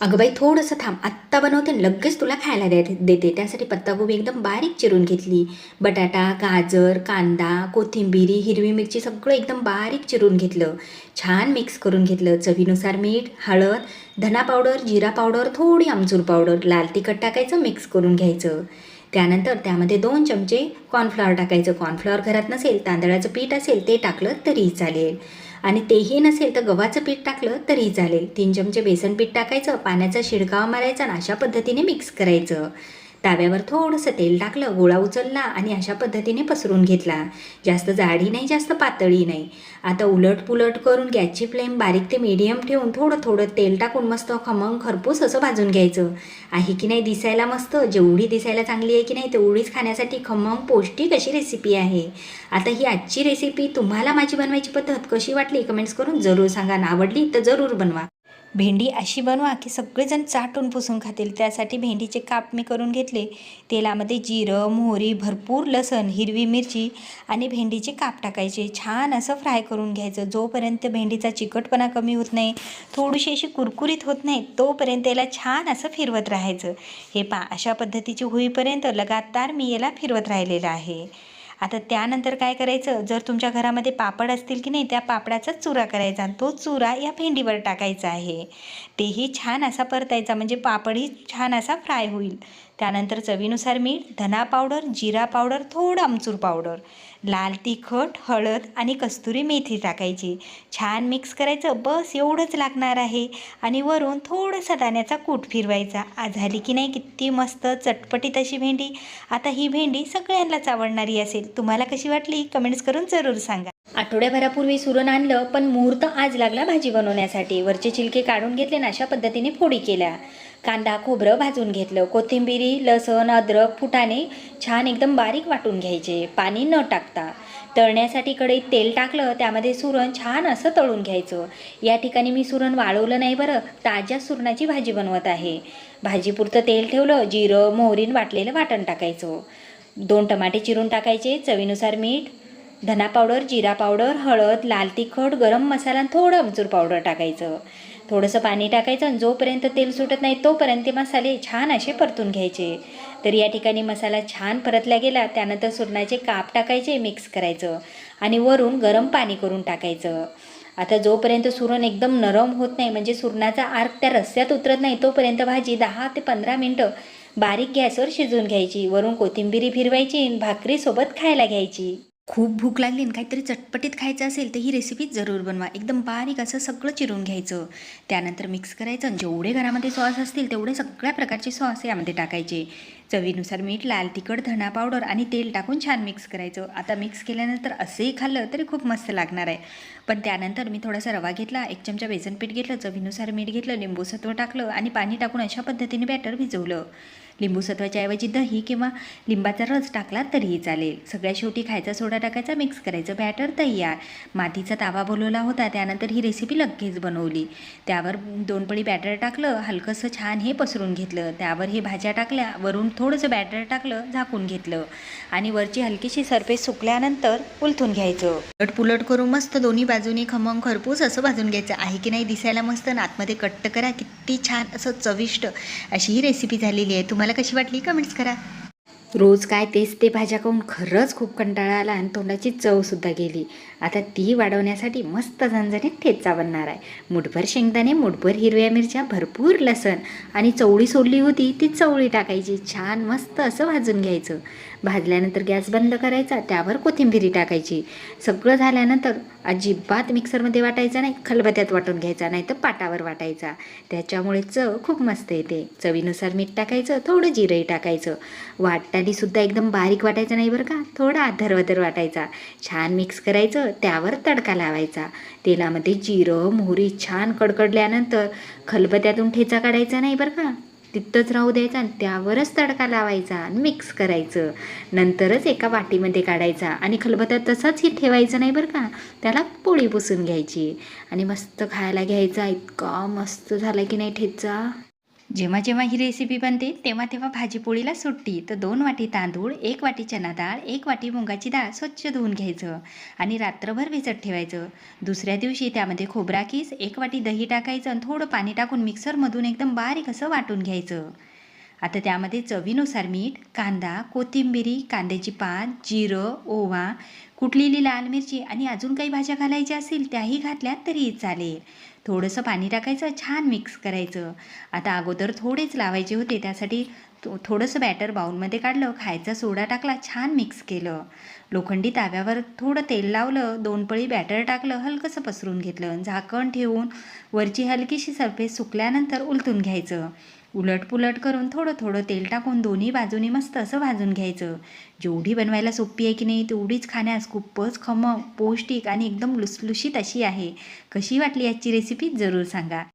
अगं बाई थोडंसं थांब. आत्ता बनवते आणि लगेच तुला खायला दे देते. त्यासाठी पत्ताकोबी एकदम बारीक चिरून घेतली. बटाटा गाजर कांदा कोथिंबिरी हिरवी मिरची सगळं एकदम बारीक चिरून घेतलं. छान मिक्स करून घेतलं. चवीनुसार मीठ हळद धना पावडर जिरा पावडर थोडी आमचूर पावडर लाल तिखट टाकायचं मिक्स करून घ्यायचं. त्यानंतर त्यामध्ये दोन चमचे कॉर्नफ्लॉवर टाकायचं. कॉर्नफ्लॉवर घरात नसेल तांदळाचं पीठ असेल ते टाकलं तरीही चालेल. आणि तेही नसेल तर गव्हाचं पीठ टाकलं तरीही चालेल. तीन चमचे बेसन पीठ टाकायचं पाण्याचा शिडकावा मारायचा आणि अशा पद्धतीने मिक्स करायचं. ताव्यावर थोडंसं तेल टाकलं गोळा उचलला आणि अशा पद्धतीने पसरून घेतला. जास्त जाडी नाही जास्त पातळी नाही. आता उलट पुलट करून गॅसची फ्लेम बारीक ते मीडियम ठेवून थोडं थोडं तेल टाकून मस्त खमंग खरपूस असं भाजून घ्यायचं. आहे की नाही दिसायला मस्त जेवढी दिसायला चांगली आहे की नाही तेवढीच खाण्यासाठी खमंग पौष्टिक अशी रेसिपी आहे. आता ही आजची रेसिपी तुम्हाला माझी बनवायची पद्धत कशी वाटली? कमेंट्स करून जरूर सांगा. ना आवडली तर जरूर बनवा. भेंडी अशी बनवा की सगळेजण चाटून पुसून खातील. त्यासाठी भेंडीचे काप मी करून घेतले. तेलामध्ये जिरं मोहरी भरपूर लसण हिरवी मिरची आणि भेंडीचे काप टाकायचे. छान असं फ्राय करून घ्यायचं. जोपर्यंत भेंडीचा चिकटपणा कमी होत नाही थोडीशी अशी कुरकुरीत होत नाही तोपर्यंत याला छान असं फिरवत राहायचं. हे पा अशा पद्धतीची होईपर्यंत लगातार मी याला फिरवत राहिलेलं आहे. आता त्यानंतर काय करायचं? जर तुमच्या घरामध्ये पापड असतील की नाही त्या पापडाचाच चुरा करायचा आणि तो चुरा या भेंडीवर टाकायचा आहे. तेही छान असा परतायचा म्हणजे पापडही छान असा फ्राय होईल. त्यानंतर चवीनुसार मीठ धना पावडर जिरा पावडर थोडं आमचूर पावडर. लाल तिखट हळद आणि कस्तुरी मेथी टाकायची. छान मिक्स करायचं बस एवढंच लागणार आहे. आणि वरून थोडासा दाण्याचा कूट फिरवायचा. आज झाली की नाही किती मस्त चटपटीत अशी भेंडी. आता ही भेंडी सगळ्यांनाच आवडणारी असेल. तुम्हाला कशी वाटली? कमेंट्स करून जरूर सांगा. आठवड्याभरापूर्वी सुरण आणलं पण मुहूर्त आज लागला भाजी बनवण्यासाठी. वरचे चिलके काढून घेतले ना अशा पद्धतीने फोडी केल्या. कांदा खोबरं भाजून घेतलं. कोथिंबिरी लसण अद्रक फुटाणे छान एकदम बारीक वाटून घ्यायचे. पाणी न टाकता. तळण्यासाठी कढईत तेल टाकलं त्यामध्ये सुरण छान असं तळून घ्यायचं. या ठिकाणी मी सुरण वाळवलं नाही बरं ताज्या सुरणाची भाजी बनवत आहे. भाजीपुरतं तेल ठेवलं जिरं मोहरीन वाटलेलं वाटण टाकायचं. दोन टमाटे चिरून टाकायचे चवीनुसार मीठ धना पावडर जिरा पावडर हळद लाल तिखट गरम मसाला आणि थोडं अमचूर पावडर टाकायचं. थोडंसं पाणी टाकायचं आणि जोपर्यंत तेल सुटत नाही तोपर्यंत ते मसाले छान असे परतून घ्यायचे. तर या ठिकाणी मसाला छान परतला गेला त्यानंतर सुरणाचे काप टाकायचे मिक्स करायचं आणि वरून गरम पाणी करून टाकायचं. आता जोपर्यंत सुरण एकदम नरम होत नाही म्हणजे सुरणाचा आर्क त्या रस्स्यात उतरत नाही तोपर्यंत भाजी दहा ते पंधरा मिनटं बारीक गॅसवर शिजवून घ्यायची. वरून कोथिंबिरी फिरवायची आणि भाकरीसोबत खायला घ्यायची. खूप भूक लागली आणि काहीतरी चटपटीत खायचं असेल तर ही रेसिपी जरूर बनवा. एकदम बारीक असं सगळं चिरून घ्यायचं. त्यानंतर मिक्स करायचं आणि जेवढे घरामध्ये सॉस असतील तेवढे सगळ्या प्रकारचे सॉस यामध्ये टाकायचे. चवीनुसार मीठ लाल तिखट धणा पावडर आणि तेल टाकून छान मिक्स करायचं. आता मिक्स केल्यानंतर असंही खाल्लं तरी खूप मस्त लागणार आहे. पण त्यानंतर मी थोडासा रवा घेतला एक चमचा बेसन पीठ घेतलं चवीनुसार मीठ घेतलं लिंबू सत्व टाकलं आणि पाणी टाकून अशा पद्धतीने बॅटर भिजवलं. लिंबू सत्वाच्या ऐवजी दही किंवा लिंबाचा रस टाकला तरीही चालेल. सगळ्या शेवटी खायचा सोडा टाकायचा मिक्स करायचं. बॅटर तयार. मातीचा तावा बोलवला होता त्यानंतर ही रेसिपी लगेच बनवली. त्यावर दोन पळी बॅटर टाकलं हलकंसं छान हे पसरून घेतलं. त्यावर हे भाज्या टाकल्या वरून थोडंसं बॅटर टाकलं झाकून घेतलं आणि वरची हलकीशी सरफेस सुकल्यानंतर उलथून घ्यायचं. उलट पुलट करून मस्त दोन्ही बाजूनी खमंग खरपूस असं भाजून घ्यायचं. आहे की नाही दिसायला मस्त? ना आतमध्ये कट्ट करा. किती छान असं चविष्ट अशी ही रेसिपी झालेली आहे. तुम्हाला कशी वाटली? कमेंट्स करा. रोज काय तेच ते भाज्या खाऊन खरंच खूप कंटाळा आला आणि तोंडाची चवसुद्धा गेली. आता ती वाढवण्यासाठी मस्त झणझणीत ठेचा बनणार आहे. मुठभर शेंगदाणे मुठभर हिरव्या मिरच्या भरपूर लसण आणि चवळी सोडली होती ती चवळी टाकायची. छान मस्त असं भाजून घ्यायचं. भाजल्यानंतर गॅस बंद करायचा त्यावर कोथिंबिरी टाकायची. सगळं झाल्यानंतर अजिबात मिक्सरमध्ये वाटायचा नाही खलबत्यात वाटून घ्यायचा नाही तर पाटावर वाटायचा. त्याच्यामुळे चव खूप मस्त येते. चवीनुसार मीठ टाकायचं थोडं जिरंही टाकायचं. वाटतानीसुद्धा एकदम बारीक वाटायचं नाही बरं का थोडा आधरवधर वाटायचा. छान मिक्स करायचं त्यावर तडका लावायचा. तेलामध्ये जिरं मोहरी छान कडकडल्यानंतर खलबत्यातून ठेचा काढायचा नाही बरं का. तिथंच राहू द्यायचा आणि त्यावरच तडका लावायचा आणि मिक्स करायचं. नंतरच एका वाटीमध्ये काढायचा आणि खलबत्ता तसाच ही ठेवायचं नाही बरं का. त्याला पोळी पुसून घ्यायची आणि मस्त खायला घ्यायचा. इतका मस्त झाला की नाही ठेचा? जेव्हा जेव्हा ही रेसिपी बनते तेव्हा तेव्हा भाजीपोळीला सुट्टी. तर दोन वाटी तांदूळ एक वाटी चना डाळ एक वाटी मुगाची डाळ स्वच्छ धुवून घ्यायचं आणि रात्रभर भिजत ठेवायचं. दुसऱ्या दिवशी त्यामध्ये खोबरा किस एक वाटी दही टाकायचं आणि थोडं पाणी टाकून मिक्सरमधून एकदम बारीक असं वाटून घ्यायचं. आता त्यामध्ये चवीनुसार मीठ कांदा कोथिंबिरी कांद्याची पात जिरं ओवा कुठलीली लाल मिरची आणि अजून काही भाज्या घालायच्या असतील त्याही घातल्या तरी चालेल. थोडंसं पाणी टाकायचं छान मिक्स करायचं. आता अगोदर थोडेच लावायचे होते त्यासाठी तो थोडंसं बॅटर बाऊलमध्ये काढलं खायचा सोडा टाकला छान मिक्स केलं. लोखंडी ताव्यावर थोडं तेल लावलं दोन पळी बॅटर टाकलं हलकंसं पसरून घेतलं. झाकण ठेवून वरची हलकीशी सरफेस सुकल्यानंतर उलटून घ्यायचं. उलटपुलट करून थोडं थोडं तेल टाकून दोन्ही बाजूनी मस्त असं भाजून घ्यायचं. जेवढी बनवायला सोपी आहे की नाही तेवढीच खाण्यास खूपच खम पौष्टिक आणि एकदम लुसलुशीत अशी आहे. कशी वाटली याची रेसिपी जरूर सांगा.